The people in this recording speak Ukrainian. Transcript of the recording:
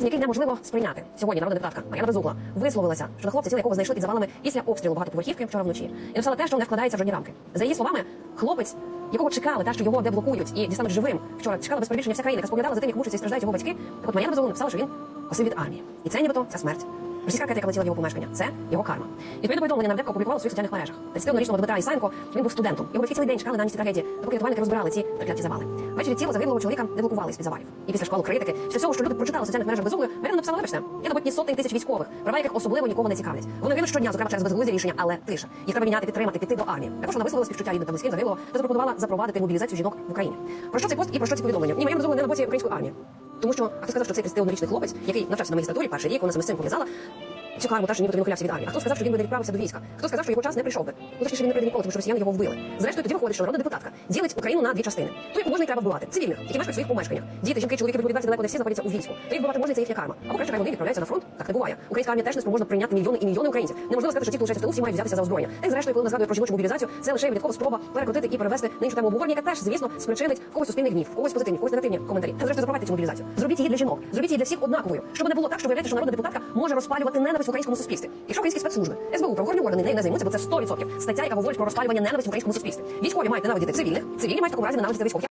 Цинізм, який неможливо сприйняти. Сьогодні народна депутатка Мар'яна Безугла висловилася, що на хлопця, тіло якого знайшли під завалами після обстрілу багатоповерхівки вчора вночі, і написала те, що не вкладається в жодні рамки. За її словами, хлопець, якого чекали, те, що його деблокують і дістануть живим. Вчора чекала без перебільшення вся країна, яка споглядала за тим, як мучаться і страждають його батьки. Так от Мар'яна Безугла написала, що він косив від армії. І це нібито ця смерть. Російська ракета, яка летіла в його помешкання, це його карма. Відповідно повідомлення нардепка опублікувала у своїх соціальних мережах. 31-річного Дмитра Ісаєнко, він був студентом. Його батьки цілий день чекали на місці трагедії, допоки рятувальники розбирали ці прикляті завали. Ввечері тіло загиблого чоловіка деблокували з-під завалів. І після школи критики, після всього, що люди прочитали в соціальних мережах безуглою, Марина написала, вибачте, я доботні сотень тисяч військових, права яких особливо нікого не цікавлять. Вони гинуть щодня, зокрема через безглузді рішення, але тиша. Їх треба міняти, підтримати, піти до армії. Також вона висловила співчуття рідним та близьким загиблого та запропонувала запровадити мобілізацію жінок в Україні. Про що цей пост і про що ці повідомлення? Ні, Мар'яна Безугла не на боці української армії. Тому що а хто сказав, що цей 31-річний хлопець, який навчався на магістратурі, перший рік, вона саме з пов'язала, та що нібито він ухилявся від армії. А хто сказав, що він би не відправився до війська? Хто сказав, що його час не прийшов би? Ну, точніше, він не прийде ніколи, тому що росіяни його вбили. Зрештою, тоді виходить, що народна депутатка ділить Україну на дві частини. Ту, яку можна і треба вбивати, цивільних, які мешкають в своїх помешканнях. Діти, жінки, чоловіки відповідальці далеко не всі знаходяться у війську. То вбивати можна, це їхня карма. Або краще хай вони відправляються на фронт. Так не буває. Українська армія теж не спроможна прийняти мільйони і мільйони українців. Неможливо сказати, що ті, хто лишається в тилу, всі мають взятися за озброєння. Та зрештою, коли вона згадує про жіночу мобілізацію, це лише виняткова спроба перекрутити і перевести на іншу тему обговорення, яка теж, звісно, спричинить когось суспільний гнів, когось позитивні, когось негативні коментарі. Та зрештою запровадьте цю мобілізацію. Зробіть її для жінок, зробіть її для всіх однаковою, щоб не було так, що виявляєте, що народна депутатка може розпалювати ненависть в українському суспільстві. Якщо українські спецслужби, СБУ, правоохоронні органи нею не займуться, бо це 100% стаття, яка говорить про розпалювання ненависті в українському суспільстві. Військові мають ненавидіти цивільних, цивільні мають в такому разі ненавидіти військових.